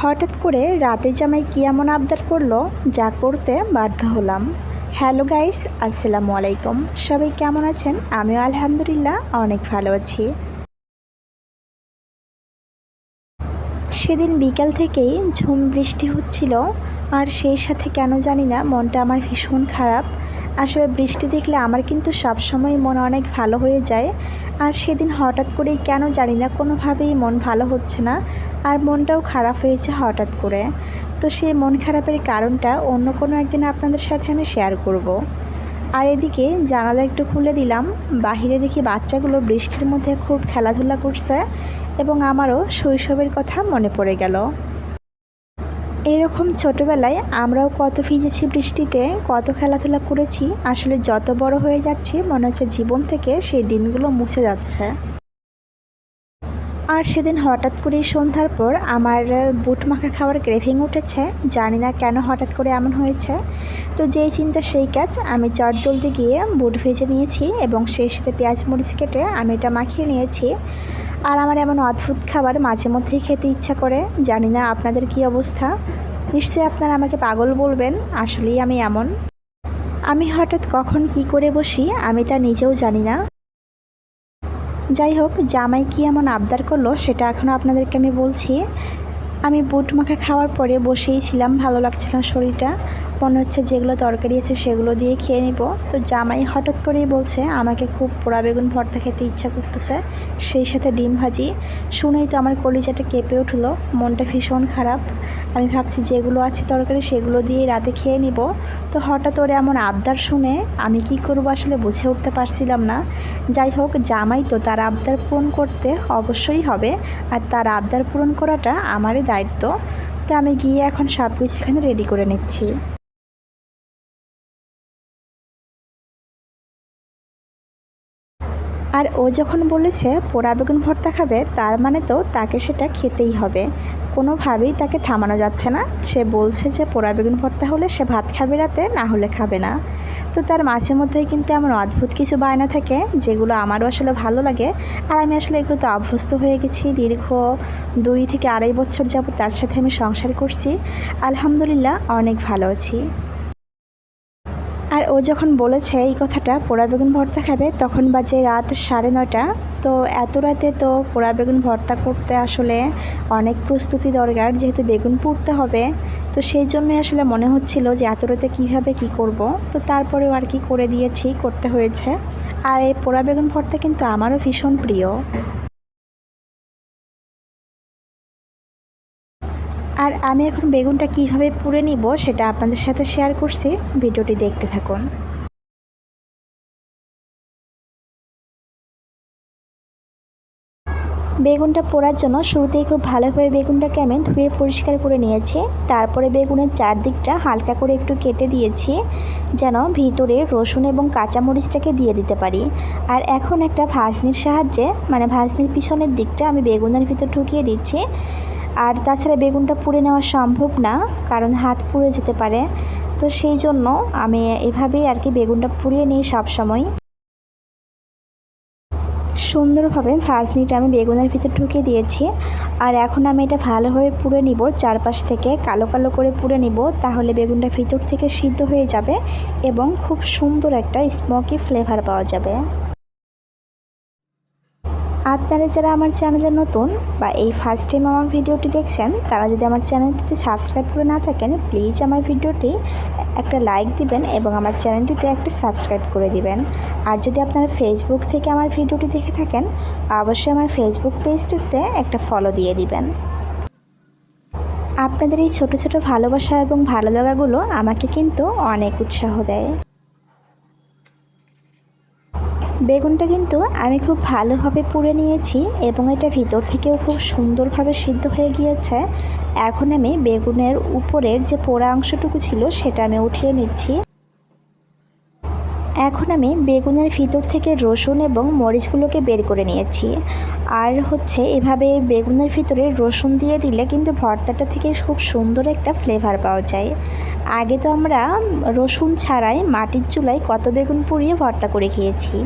হঠাৎ করে রাতে জামাই কি এমন আবদার করল যা করতে বাধ্য হলাম। হ্যালো গাইস, আসসালামু আলাইকুম। সবাই কেমন আছেন? আমিও আলহামদুলিল্লাহ অনেক ভালো আছি। সেদিন বিকাল থেকেই ঝুম বৃষ্টি হচ্ছিল, আর সেই সাথে কেন জানি না মনটা আমার ভীষণ খারাপ। আসলে বৃষ্টি দেখলে আমার কিন্তু সবসময় মন অনেক ভালো হয়ে যায় আর সেদিন হঠাৎ করেই কেন জানি না, কোনোভাবেই মন ভালো হচ্ছে না আর মনটাও খারাপ হয়েছে হঠাৎ করে তো সেই মন খারাপের কারণটা অন্য কোনো একদিন আপনাদের সাথে আমি শেয়ার করব। আর এদিকে জানালা একটু খুলে দিলাম, বাহিরে দেখি বাচ্চাগুলো বৃষ্টির মধ্যে খুব খেলাধুলা করছে এবং আমারও শৈশবের কথা মনে পড়ে গেল এরকম ছোটোবেলায় আমরাও কত ভিজেছি বৃষ্টিতে, কত খেলাধুলা করেছি, আসলে যত বড় হয়ে যাচ্ছি, মনে হচ্ছে জীবন থেকে সেই দিনগুলো মুছে যাচ্ছে। আর সেদিন হঠাৎ করে সন্ধ্যার পর আমার বুট মাখা খাওয়ার ক্রেভিং উঠেছে, জানি না কেন হঠাৎ করে এমন হয়েছে। তো যেই চিন্তা সেই কাজ, আমি চট জলদি গিয়ে বুট ভেজে নিয়েছি এবং সেই সাথে পেঁয়াজ মরিচ কেটে আমি এটা মাখিয়ে নিয়েছি। আর আমার এমন অদ্ভুত খাবার মাঝে মধ্যেই খেতে ইচ্ছা করে, জানি না আপনাদের কি অবস্থা? নিশ্চয়ই আপনারা আমাকে পাগল বলবেন, আসলেই আমি এমন। আমি হঠাৎ কখন কি করে বসি, আমি তা নিজেও জানি না। যাই হোক, জামাই কি এমন আবদার করল, সেটা এখনও আপনাদেরকে আমি বলছি। আমি বুট মাখা খাওয়ার পরে বসেই ছিলাম, ভালো লাগছিল না শরীরটা। মনে হচ্ছে যেগুলো তরকারি আছে সেগুলো দিয়ে খেয়ে নিব। তো জামাই হঠাৎ করেই বলছে, আমাকে খুব পোড়া বেগুন ভর্তা খেতে ইচ্ছা করতেছে। সেই সাথে ডিম ভাজি। শুনেই তো আমার কলিজাটা কেঁপে উঠল, মনটা ভীষণ খারাপ। আমি ভাবছি যেগুলো আছে তরকারি সেগুলো দিয়ে রাতে খেয়ে নিব। তো হঠাৎ ওরে এমন আবদার শুনে আমি কি করব আসলে বুঝে উঠতে পারছিলাম না। যাই হোক, জামাই তো তার আবদার পূরণ করতে অবশ্যই হবে, আর তার আবদার পূরণ করাটা আমারই দায়িত্ব। তো আমি গিয়ে এখন সব কিছু এখানে রেডি করে নিচ্ছি। আর ও যখন বলেছে, পোড়া বেগুন ভর্তা খাবে, তার মানে তো তাকে সেটা খেতেই হবে। কোনোভাবেই তাকে থামানো যাচ্ছে না। সে বলছে যে, পোড়া বেগুন ভর্তা হলে সে ভাত খাবে রাতে, না হলে খাবে না। তো তার মাঝে মধ্যেই কিন্তু এমন অদ্ভুত কিছু বায়না থাকে, যেগুলো আমারও আসলে ভালো লাগে। আর আমি আসলে এগুলো তো অভ্যস্ত হয়ে গেছি। দীর্ঘ দুই থেকে আড়াই বছর যাবত তার সাথে আমি সংসার করছি। আলহামদুলিল্লাহ, অনেক ভালো আছি। ও যখন বলেছে এই কথাটা, পোড়া বেগুন ভর্তা খাবে, তখন বাজে রাত সাড়ে নয়টা। তো এত রাতে তো পোড়া বেগুন ভর্তা করতে আসলে অনেক প্রস্তুতি দরকার, যেহেতু বেগুন পুড়তে হবে। তো সেই জন্যই আসলে মনে হচ্ছিল যে এত রাতে কীভাবে কী করব। তো তারপরেও আর কি করে দিয়েছি, করতে হয়েছে। আর এই পোড়া বেগুন ভর্তা কিন্তু আমারও ভীষণ প্রিয়। আর আমি এখন বেগুনটা কীভাবে পুড়ে নিব সেটা আপনাদের সাথে শেয়ার করছি। ভিডিওটি দেখতে থাকুন। বেগুনটা পোড়ার জন্য শুরুতেই খুব ভালোভাবে বেগুনটাকে আমি ধুয়ে পরিষ্কার করে নিয়েছি। তারপরে বেগুনের চারদিকটা হালকা করে একটু কেটে দিয়েছি, যেন ভিতরে রসুন এবং কাঁচামরিচটাকে দিয়ে দিতে পারি। আর এখন একটা ভাজনির সাহায্যে মানে ভাজনির পিছনের দিকটা আমি বেগুনের ভিতর ঢুকিয়ে দিচ্ছি। আর তাছাড়া বেগুনটা পুড়ে নেওয়া সম্ভব না, কারণ হাত পুড়ে যেতে পারে। তো সেই জন্য আমি এভাবেই আর কি বেগুনটা পুড়িয়ে নিই সবসময়। সুন্দরভাবে ভাজনিটা আমি বেগুনের ভিতর ঢুকিয়ে দিয়েছি। আর এখন আমি এটা ভালোভাবে পুড়ে নিব, চারপাশ থেকে কালো কালো করে পুড়ে নিব, তাহলে বেগুনটা ভিতর থেকে সিদ্ধ হয়ে যাবে এবং খুব সুন্দর একটা স্মোকি ফ্লেভার পাওয়া যাবে। আপনারা যারা আমার চ্যানেলে নতুন বা এই ফার্স্ট টাইম আমার ভিডিওটি দেখছেন, তারা যদি আমার চ্যানেলটিতে সাবস্ক্রাইব করে না থাকেন প্লিজ আমার ভিডিওটি একটা লাইক দিবেন এবং আমার চ্যানেলটিতে একটা সাবস্ক্রাইব করে দিবেন। আর যদি আপনারা ফেসবুক থেকে আমার ভিডিওটি দেখে থাকেন, অবশ্যই আমার ফেসবুক পেজটিতে একটা ফলো দিয়ে দিবেন। আপনাদের এই ছোট ছোট ভালোবাসা এবং ভালো লাগাগুলো আমাকে কিন্তু অনেক উৎসাহ দেয়। বেগুনটা কিন্তু আমি খুব ভালোভাবে পুড়ে নিয়েছি এবং এটা ভিতর থেকেও খুব সুন্দরভাবে সিদ্ধ হয়ে গিয়েছে। এখন আমি বেগুনের উপরের যে পোড়া অংশটুকু ছিল সেটা আমি উঠিয়ে নিচ্ছি। এখন আমি বেগুনের ভিতর থেকে রসুন এবং মরিচগুলোকে বের করে নিয়েছি। আর হচ্ছে এভাবে বেগুনের ভিতরে রসুন দিয়ে দিলে কিন্তু ভর্তাটা থেকে খুব সুন্দর একটা ফ্লেভার পাওয়া যায়। আগে তো আমরা রসুন ছাড়াই মাটির চুলায় কত বেগুন পুড়িয়ে ভর্তা করে খেয়েছি।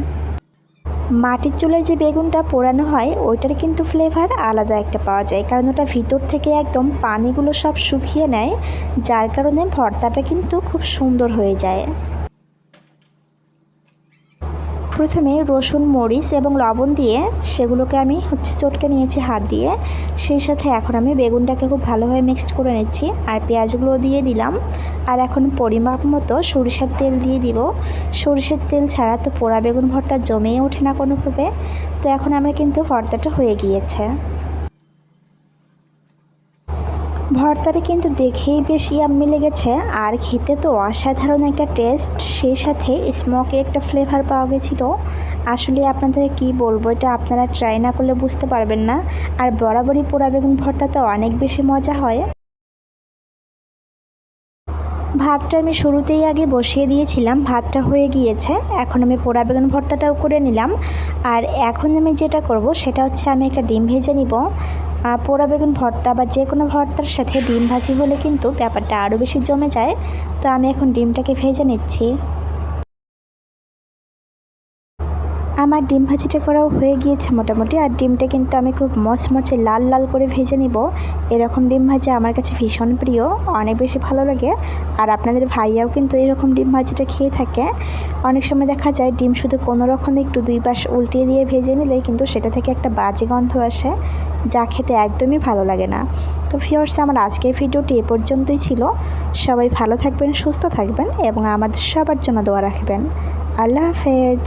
মাটির চুলায় যে বেগুনটা পোড়ানো হয়, ওইটার কিন্তু ফ্লেভার আলাদা একটা পাওয়া যায়। কারণ ওটা ভিতর থেকে একদম পানিগুলো সব শুকিয়ে নেয়, যার কারণে ভর্তাটা কিন্তু খুব সুন্দর হয়ে যায়। প্রথমে রসুন, মরিচ এবং লবণ দিয়ে সেগুলোকে আমি হচ্ছে চটকে নিয়েছি হাত দিয়ে। সেই সাথে এখন আমি বেগুনটাকে খুব ভালোভাবে মিক্সড করে নিচ্ছি। আর পেঁয়াজগুলো দিয়ে দিলাম। আর এখন পরিমাপ মতো সরিষার তেল দিয়ে দিব। সরিষার তেল ছাড়া তো পোড়া বেগুন ভর্তা জমেই ওঠে না কোনোভাবে। তো এখন আমরা কিন্তু ভর্তাটা হয়ে গিয়েছে। ভর্তাটা কিন্তু দেখেই বেশ ইয়াম্মি লেগেছে। আর খেতে তো অসাধারণ একটা টেস্ট সেই সাথে স্মকে একটা ফ্লেভার পাওয়া গেছিল। আসলে আপনাদের কি বলব, এটা আপনারা ট্রাই না করলে বুঝতে পারবেন না। আর বরাবরই পোড়া বেগুন ভর্তা তো অনেক বেশি মজা হয়। ভাতটা আমি শুরুতেই আগে বসিয়ে দিয়েছিলাম, ভাতটা হয়ে গিয়েছে। এখন আমি পোড়া বেগুন ভর্তাটাও করে নিলাম। আর এখন আমি যেটা করব, সেটা হচ্ছে আমি একটা ডিম ভেজে নিব। পোড়া বেগুন ভর্তা বা যে কোনো ভর্তার সাথে ডিম ভাজি হলে কিন্তু ব্যাপারটা আরও বেশি জমে যায়। তো আমি এখন ডিমটাকে ভেজে নিচ্ছি। আমার ডিম ভাজিটা করাও হয়ে গিয়েছে মোটামুটি, আর ডিমটা কিন্তু আমি খুব মচমচে লাল লাল করে ভেজে নিব। এরকম ডিম ভাজা আমার কাছে ভীষণ প্রিয়, অনেক বেশি ভালো লাগে। আর আপনাদের ভাইয়াও কিন্তু এরকম ডিম ভাজিটা খেয়ে থাকে। অনেক সময় দেখা যায় ডিম শুধু কোনো রকম একটু দুই পাশ উল্টিয়ে দিয়ে ভেজে নিলে কিন্তু সেটা থেকে একটা বাজে গন্ধ আসে, যা খেতে একদমই ভালো লাগে না। তো ফিওর্স আমার আজকের ভিডিওটি এ পর্যন্তই ছিল। সবাই ভালো থাকবেন, সুস্থ থাকবেন এবং আমাদের সবার জন্য দোয়া রাখবেন। আল্লাহ হাফেজ।